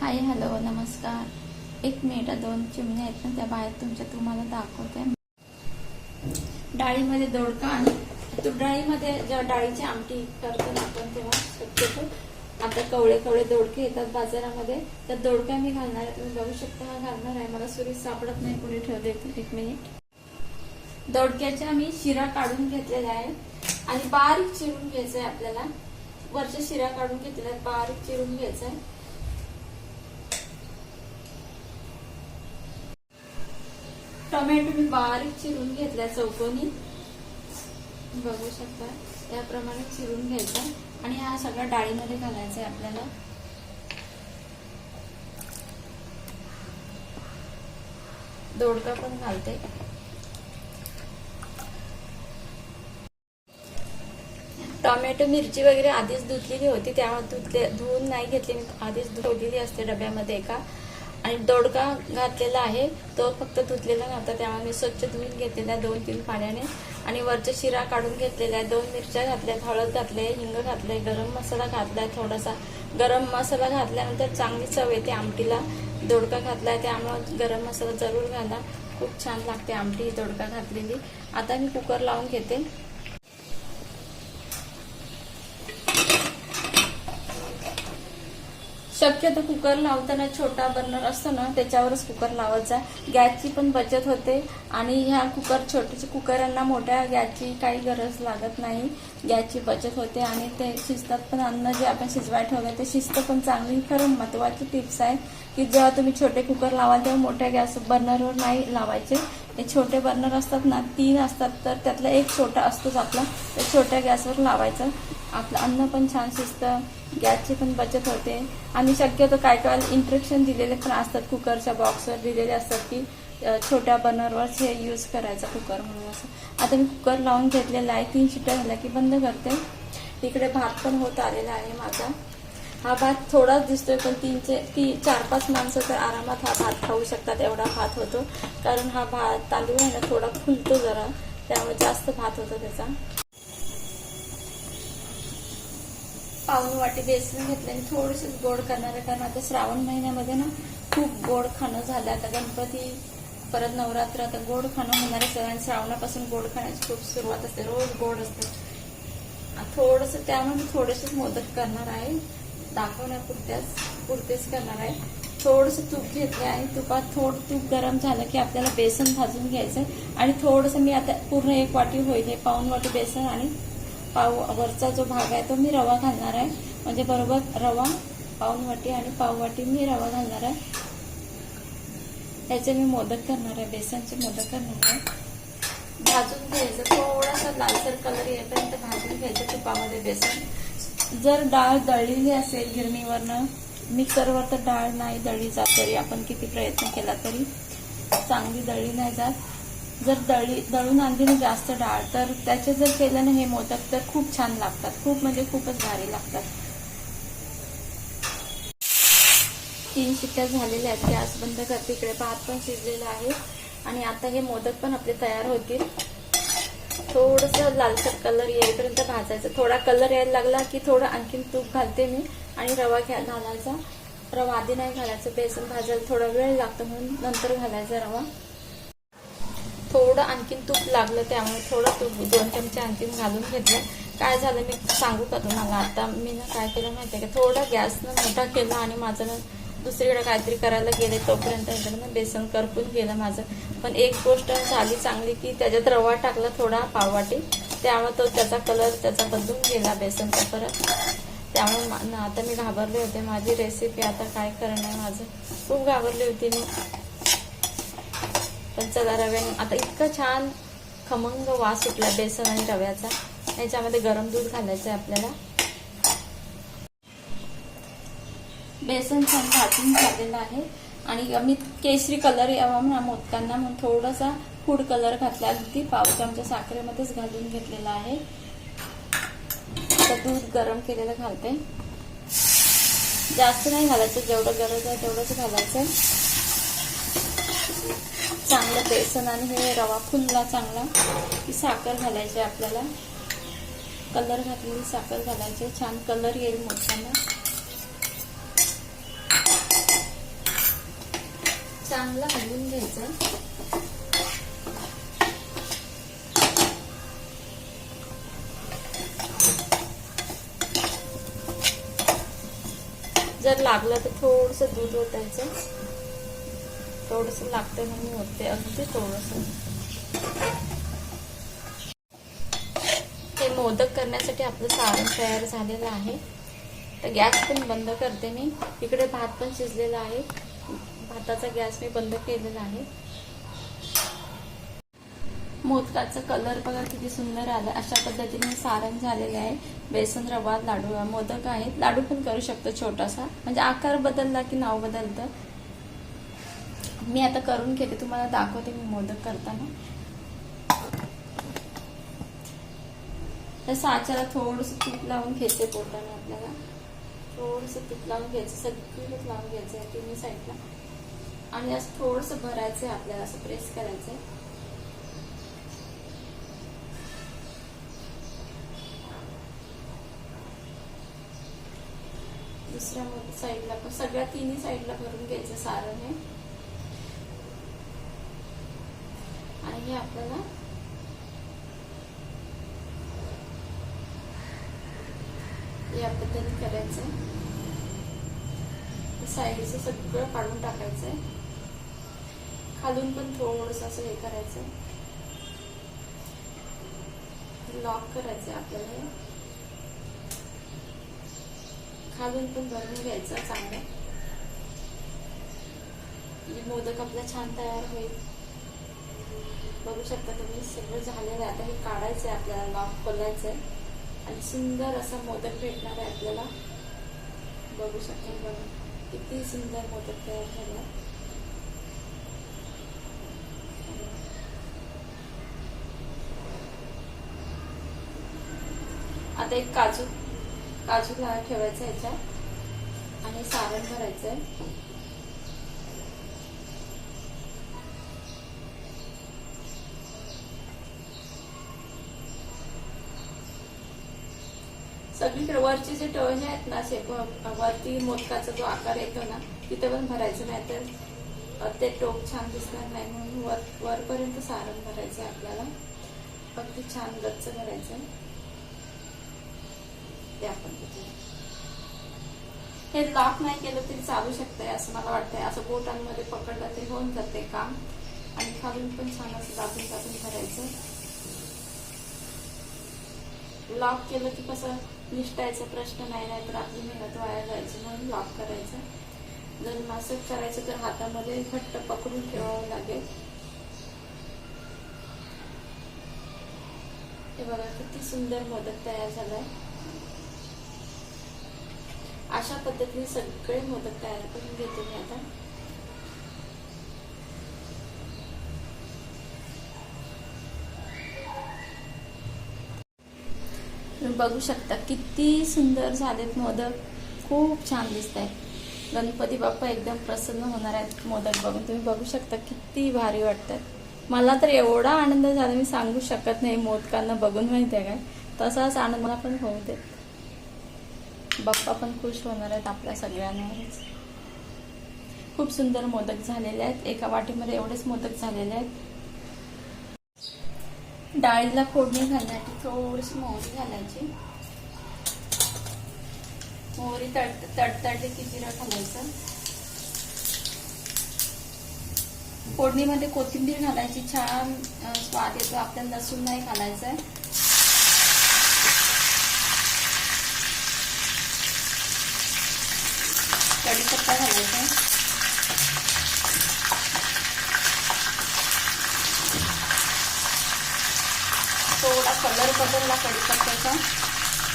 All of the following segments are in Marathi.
हाय हॅलो नमस्कार. एक मिनिट दोन चिमण्या आहेत ना त्या बाहेर तुमच्या तुम्हाला दाखवते. डाळीमध्ये दोडका आणि तू डाळीमध्ये जेव्हा डाळीची आमटी करतो ना आपण तेव्हा शक्यतो आता कवळे कवळे दोडके येतात बाजारामध्ये. तर दोडका मी घालणार आहे तुम्ही बघू शकता हा घालणार आहे. मला सुरी सापडत नाही पुढे ठेवते एक मिनिट. दोडक्याच्या मी शिरा काढून घेतलेल्या आहे आणि बारीक चिरून घ्यायचं आहे आपल्याला. वरच्या शिरा काढून घेतलेल्या बारीक चिरून घ्यायचं आहे टोमॅटो मी बारीक चिरून घेतल्या चौकोनी. बघू शकता. त्याप्रमाणे चिरून घ्यायचा. आणि हा सगळा डाळीमध्ये घालायचा आहे आपल्याला. दोडका पण घालते. टोमॅटो मिरची वगैरे आधीच धुतलेली होती. त्यामुळे धुतले धुवून नाही घेतली. मी आधीच धुतलेली असते डब्यामध्ये एका. आणि दोडका घातलेला आहे. तो फक्त धुतलेला नव्हता. त्यामुळे मी स्वच्छ धुवून घेतलेला आहे दोन तीन पाण्याने. आणि वरच्या शिरा काढून घेतलेला आहे दोन मिरच्या घातल्यात हळद घातले हिंग घातले गरम मसाला घातलाय थोडासा गरम मसाला घातल्यानंतर चांगली चव येते आमटीला. दोडका घातलाय त्यामुळे गरम मसाला जरूर घाला. खूप छान लागते आमटी ही दोडका घातलेली. आता मी कुकर लावून घेते. शक्यतो कुकर लावताना छोटा बर्नर असतो ना त्याच्यावरच कुकर लावायचा गॅसची पण बचत होते आणि ह्या कुकर छोट्याच्या कुकरांना मोठ्या गॅसची काही गरज लागत नाही. गॅसची बचत होते आणि ते शिजतात पण. अन्न जे आपण शिजवाय ठेवलं ते शिस्त पण चांगली खरं महत्वाची टिप्स आहे की जेव्हा तुम्ही छोटे कुकर लावाल तेव्हा मोठ्या गॅस बर्नरवर नाही लावायचे. हे छोटे बर्नर असतात ना तीन असतात तर त्यातला एक छोटा असतोच आपला ते छोट्या गॅसवर लावायचं. आपलं अन्न पण छान शिजतं. गॅसची पण बचत होते. आणि शक्यतो काय काय इंट्रेक्शन दिलेले पण असतात कुकरच्या बॉक्सवर दिलेले असतात की छोट्या बर्नरवरच हे यूज करायचं कुकर म्हणून असं. आता मी कुकर लावून घेतलेला आहे तीन शिट्ट्या झाल्या की बंद करते. इकडे भात पण होत आलेला आहे माझा. हा भात थोडाच दिसतोय पण तीनचे ती चार पाच माणसं तर आरामात हा भात खाऊ शकतात एवढा भात होतो. कारण हा भात तांदूळ आहे ना थोडा फुलतो जरा त्यामुळे जास्त भात होतो त्याचा. पाऊन वाटी बेसन घेतलं आणि थोडंसं गोड करणार आहे. कारण आता श्रावण महिन्यामध्ये ना खूप गोड खाणं झालं. आता गणपती परत नवरात्र आता गोड खाणं होणार आहे. आणि श्रावणापासून गोड खाण्याची खूप सुरुवात असते. रोज गोड असते. थोडस त्यामुळे मी थोडेसेच मोदक करणार आहे. दाखवण्यापुरत्याच पुरतेच करणार आहे. थोडस तूप घेतलं आणि तुपात थोडं तूप गरम झालं की आपल्याला बेसन भाजून घ्यायचं आणि थोडस मी आता पूर्ण एक वाटी होईल. हे पाऊन वाटी बेसन आणि पाव वरचा जो भाग आहे तो मी रवा घालणार आहे. म्हणजे बरोबर रवा पाऊन वाटी आणि पाव वाटी मी रवा घालणार आहे. याचे मी मोदक करणार आहे बेसनचे मोदक करणार आहे. भाजून घ्यायचं थोडासा लालसर कलर येईपर्यंत भाजून घ्यायचं तुपामध्ये बेसन. जर डाळ दळलेली असेल गिरणीवरनं मिक्सरवर तर डाळ नाही दळली जात तरी आपण किती प्रयत्न केला तरी. चांगली दळली नाही जात. जर दळी दळून आणली ना जास्त डाळ तर त्याचे जर केलं ना हे मोदक तर खूप छान लागतात. खूप म्हणजे खूपच भारी लागतात. तीन शिट्ट्या झालेल्या आहेत. गॅस बंद करते. इकडे भात पण शिजलेला आहे. आणि आता हे मोदक पण आपले तयार होतील. थोडस लालसर कलर येईपर्यंत भाजायचं. थोडा कलर यायला लागला की थोडं आणखीन तूप घालते मी आणि रवा घ्या घालायचा. रवा आधी नाही घालायचं. बेसन भाजायला थोडा वेळ लागतो म्हणून नंतर घालायचा रवा. थोडं आणखीन तूप लागलं त्यामुळे थोडं तूप दोन चमचे आणखीन घालून घेतलं. काय झालं मी सांगू का तुम्हाला? आता मी ना काय केलं माहिती आहे का? थोडं गॅसनं मोठा केला आणि माझं ना दुसरीकडे काहीतरी करायला गेले तोपर्यंत इकडनं बेसन करपून गेलं माझं. पण एक गोष्ट झाली चांगली की त्याच्यात रवा टाकला थोडा पाववाटी. त्यामुळे तो त्याचा कलर त्याचा बदलून गेला बेसनचा परत त्यामुळे आता मी घाबरले होते. माझी रेसिपी आता काय करणार? माझं खूप घाबरली होती मी. पण चला रव्याने आता इतकं छान खमंग वास सुटला बेसन आणि रव्याचा. याच्यामध्ये गरम दूध घालायचं आहे आपल्याला. बेसन छान भाजून झालेलं आहे. आणि मी केशरी कलर यावा म्हणून मोदकांना म्हणून थोडासा फूड कलर घातला. अगदी पाव चमचा साखरेमध्येच घालून घेतलेला आहे. आता दूध गरम केलेलं घालते. जास्त नाही घालायचं. जेवढं गरज आहे तेवढंच घालायचं. चांगलं बेसन आणि हे रवा फुलला चांगला. की साखर घालायची आपल्याला. कलर घातलेली साखर घालायची. छान कलर येईल मोठ्यांना चांगलं हलवून घ्यायचं. जर लागलं तर थोडस दूध ओतायचं. थोडस लागतं म्हणून होते अगदी थोडस. हे मोदक करण्यासाठी आपलं सारण तयार झालेलं आहे. तर गॅस पण बंद करते मी. इकडे भात पण शिजलेला आहे. भाताचा गॅस मी बंद केलेला आहे. मोदकाचा कलर बघा किती सुंदर आला. अशा पद्धतीने सारण झालेलं आहे. बेसन रवा लाडू मोदक आहेत. लाडू पण करू शकतो छोटासा. म्हणजे आकार बदलला की नाव बदलतं. मी आता करून घेते तुम्हाला दाखवते मी मोदक करताना. तर साच्याला थोडस तूप लावून घ्यायचे पोटाने आपल्याला. थोडस तूप लावून घ्यायचं सगळीकडे लावून घ्यायचं आहे तिन्ही साईडला. आणि असं थोडस भरायचंय आपल्याला असं प्रेस करायचंय दुसऱ्या साईडला पण सगळ्या तिन्ही साईडला भरून घ्यायचं सारण हे. आणि आपल्याला. या पद्धतीने करायचंय. साईडचं सगळं काढून टाकायचंय. खालून पण थोडस असं हे करायचंय. लॉक करायचंय आपल्याला. हे. खालून पण भरून घ्यायचं चांगलं. मोदक आपला छान तयार होईल. बघू शकता तुम्ही सगळं झालेलं आहे. आता हे काढायचं आहे आपल्याला लॉक खोलायचं आहे. आणि सुंदर असा मोदक भेटणार आहे आपल्याला. बघू शकता बघा किती सुंदर मोदक तयार झाला आता एक काजू काजू ला- ठेवायचा ह्याच्यात आणि सारण भरायचंय सगळीकडे वरचे जे टळणे आहेत ना असे वरती मोदकाचा जो आकार येतो ना तिथे पण भरायचं नाही तर ते टोक छान दिसणार नाही म्हणून वर वरपर्यंत सारण भरायचं आहे आपल्याला. अगदी छान गच्च भरायचं त्या पद्धतीने हे लॉक नाही केलं तरी चालू शकतंय असं मला वाटतंय. असं बोटांमध्ये पकडलं ते होऊन जाते काम. आणि खालून पण छान असं दाबून दाबून भरायचं. लॉक केलं की कसं निष्ठायचा प्रश्न नाही नाही तर आपली मेहनत वाया जायची म्हणून लाभ करायचा. जर मासक करायचं तर हातामध्ये घट्ट पकडून ठेवावं लागेल. हे बघा किती सुंदर मोदक तयार झालाय. अशा पद्धतीने सगळे मोदक तयार करून घेते मी आता. बघू शकता. किती सुंदर झालेत मोदक. खूप छान दिसत आहेत गणपती बाप्पा एकदम प्रसन्न होणार आहेत मोदक बघून. तुम्ही बघू शकता किती भारी वाटतात. मला तर एवढा आनंद झाला मी सांगू शकत नाही मोदकांना बघून माहिती आहे काय? तसाच आनंद मला पण होऊ देत. बाप्पा पण खुश होणार आहेत आपल्या सगळ्यांवरच खूप सुंदर मोदक झालेले आहेत. एका वाटीमध्ये एवढेच मोदक झालेले आहेत. डाळीला फोडणी घालण्यासाठी थोडीशी मोहरी घालायची. मोहरी तड तडतडली की जिरं घालायचं. फोडणीमध्ये कोथिंबीर घालायची छान स्वाद येतो. आपल्याला लसूण नाही घालायचं कढीपत्ता घालायचा. आहे कलर बदलला कढीपत्त्याचा.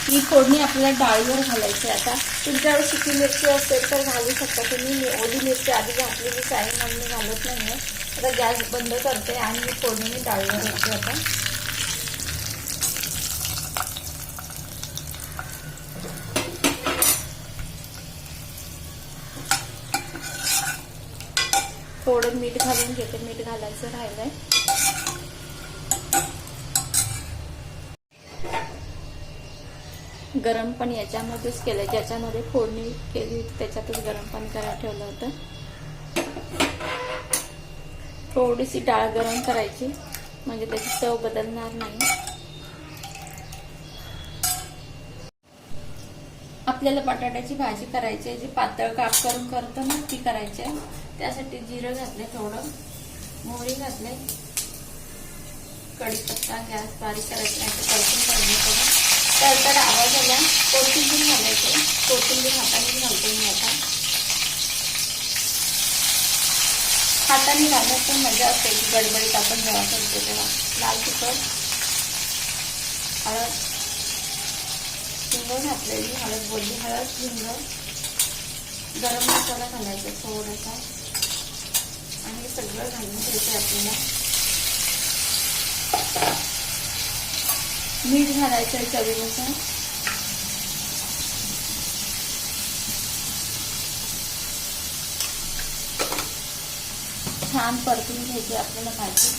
ही फोडणी आपल्याला डाळीवर घालायची आता. तुमच्यावर सुकी मिरची असेल तर घालू शकता तुम्ही. मी ओली मिरची आधी घातलेलीच आहे म्हणून मी घालत नाहीये. आता गॅस बंद करते आणि मी फोडणी मी डाळीवर घालते आता. थोडं मीठ घालून घेते. मीठ घालायचं राहिलंय. गरम पण याच्यामध्येच केलं. ज्याच्यामध्ये फोडणी केली त्याच्यातच गरम पाणी करायला ठेवलं होतं. थोडीशी डाळ गरम करायची. म्हणजे त्याची चव बदलणार नाही. आपल्याला बटाट्याची भाजी करायची आहे. जी पातळ काप करून करतो ना ती करायची आहे. त्यासाठी जिरं घातले थोडं. मोहरी घातले कढीपत्ता गॅस बारीक करायचं नाही तर परतून तर तर आवाज आला. कोथिंबीर घालायचे. कोथिंबीर हाताने घालतो मी आता. हाताने घालण्यात पण मजा असते की गडबडीत आपण जेव्हा करतो तेव्हा. लाल तिखट हळद हिंग घातलेली हळद बोलली हळद हिंग गरम मसाला घालायचा थोडासा. आणि सगळं घालून घ्यायचं आपल्याला. मीठ घालायचं आहे चवीनुसार. छान परतून घ्यायची आपल्याला भाजी.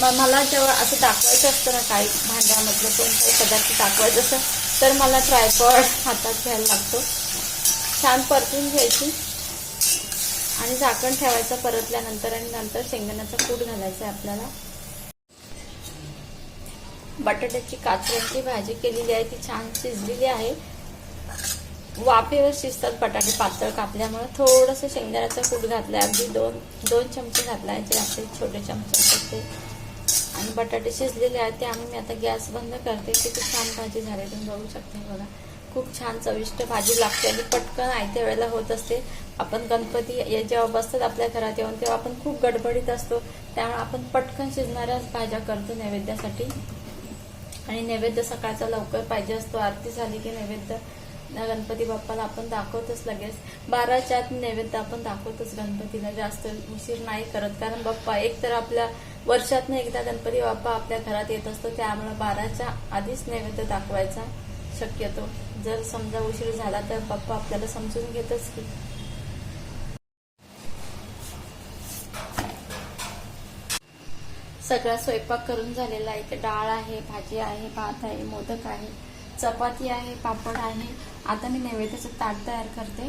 मला जेव्हा असं दाखवायचं असतं ना काही भांड्यामधलं कोणताही पदार्थ दाखवायचं असं तर मला ट्रायपॉड हातात घ्यायला लागतो. छान परतून घ्यायची. आणि झाकण ठेवायचं परतल्यानंतर आणि नंतर शेंगदाण्याचा कूट घालायचा आहे आपल्याला. बटाट्याची काचऱ्यांची भाजी केलेली आहे ती छान शिजलेली आहे. वाफेवर शिजतात बटाटे पातळ कापल्यामुळे थोडंसं शेंगदाण्याचा कूट आहे अगदी दोन दोन चमचे घातला आहे जे आपले छोटे चमचे असतात ते. आणि बटाटे शिजलेले आहेत त्यामुळे मी आता गॅस बंद करते किती छान भाजी झाली तुम्ही बघू शकता बघा. खूप छान चविष्ट भाजी लागते आणि पटकन आयत्या वेळेला होत असते. आपण गणपती जेव्हा बसतात आपल्या घरात येऊन तेव्हा आपण खूप गडबडीत असतो. त्यामुळे आपण पटकन शिजणाऱ्याच भाज्या करतो नैवेद्यासाठी. आणि नैवेद्य सकाळचा लवकर पाहिजे असतो. आरती झाली की नैवेद्य गणपती बाप्पाला आपण दाखवतोच लगेच. बाराच्या आत नैवेद्य आपण दाखवतोच गणपतीला. जास्त उशीर नाही करत. कारण बाप्पा एक तर आपल्या वर्षातनं एकदा गणपती बाप्पा आपल्या घरात येत असतो. त्यामुळे बाराच्या आधीच नैवेद्य दाखवायचा शक्यतो. जर समजा उशीर झाला तर बाप्पा आपल्याला समजून घेतच की सगळा स्वयंपाक करून झालेला आहे. इथे डाळ आहे भाजी आहे भात आहे मोदक आहे चपाती आहे पापड आहे. आता मी नैवेद्याचं ताट तयार करते.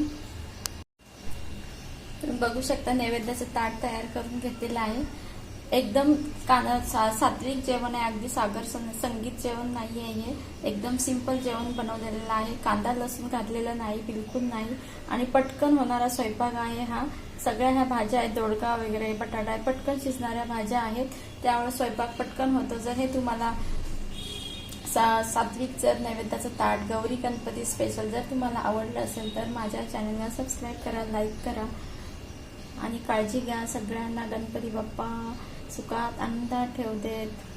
बघू शकता नैवेद्याचं ताट तयार करून घेतलेलं आहे. एकदम काना सा- सात्विक जेवण आहे. अगदी सागर संगीत जेवण नाही आहे हे. एकदम सिंपल जेवण बनवलेलं आहे. कांदा लसूण घातलेला नाही बिलकुल नाही. आणि पटकन होणारा स्वयंपाक आहे हा. सगळ्या ह्या भाज्या आहेत. दोडका वगैरे बटाटा आहे. पटकन शिजणाऱ्या भाज्या आहेत. त्यामुळे स्वयंपाक पटकन होतो. जर हे तुम्हाला सा सात्विक जर नैवेद्याचं ताट गौरी गणपती स्पेशल जर तुम्हाला आवडलं असेल तर माझ्या चॅनलला सबस्क्राईब करा लाईक करा. आणि काळजी घ्या सगळ्यांना. गणपती बाप्पा. सुखात आनंदात ठेवतात.